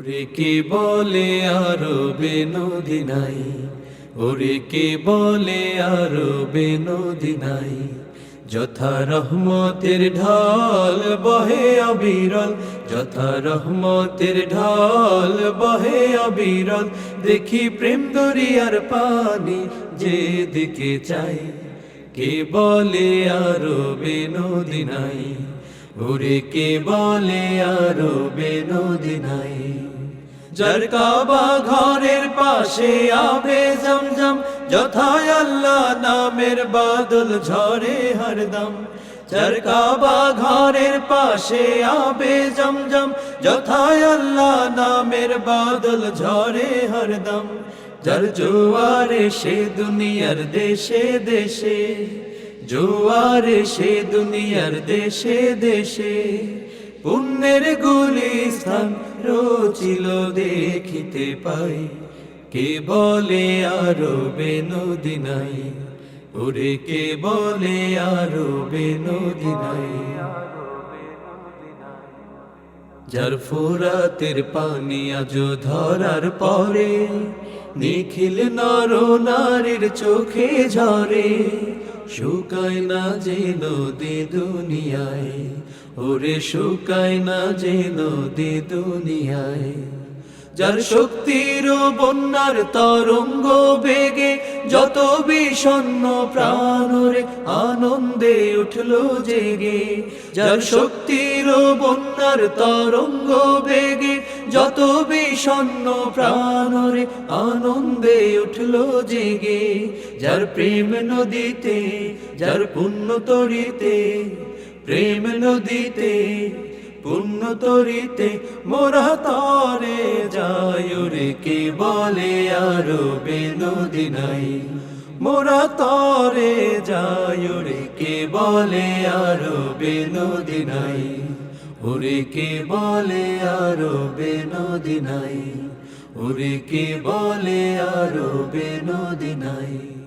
ওরে কে বলে আরও বেনদী নাই? ওরে কে বলে আরও বেনদী নাই? যথা রহমতের ঢল বহে অবিরল, যথা রহমতের ঢল বহে অবিরল। দেখি প্রেম দরিয়ার পানি যে দিকে চাই। কে বলে আরও বেনদী নাই? ওরে কে বলে আরও বেনদী নাই? যার কাবা ঘরের পাশে আবে জমজম যথায় আল্লাহ নামের বাদল ঝরে হরদম যার কাবা ঘরের পাশে আবে জমজম যথায় আল্লাহ নামের বাদল ঝরে হরদম যার জোয়ারে সে দুনিয়ার দেশে দেশে, জোয়ারে সে দুনিয়ার দেশে দেশে। পুণ্যের গুলিস্থান রচিল দেখিতে পাই। কে বলে আরও বেনদী নাই? ওরে কে বলে আরও বেনদী নাই? যার ফোরাতের পানি আজ ধরার পরে, নিখিল নর নারীর চোখে ঝরে, শুকায় না যে নদী দুনিয়ায়। ওরে শুকায় না যে নদী দুনিয়ায়, যার শক্তির বন্যার তরঙ্গ বেগে যত বিষণ্ণ প্রাণরে আনন্দে উঠল জেগে, যার শক্তির বন্যার তরঙ্গ বেগে যত বিষণ্ণ প্রাণরে আনন্দে উঠল জেগে, যার প্রেম নদীতে, যার পুণ্য তরিতে প্রেম নদীতে, পুণ্য তরিতে, মোরা তরে যায় রে কে বলে আরও বেনদী নাই। মোরা তরে যায় রে কে বলে আরও বেনদী নাই। ওরে কে বলে আরও বেনদী নাই। ওরে কে বলে আরও বেনদী নাই।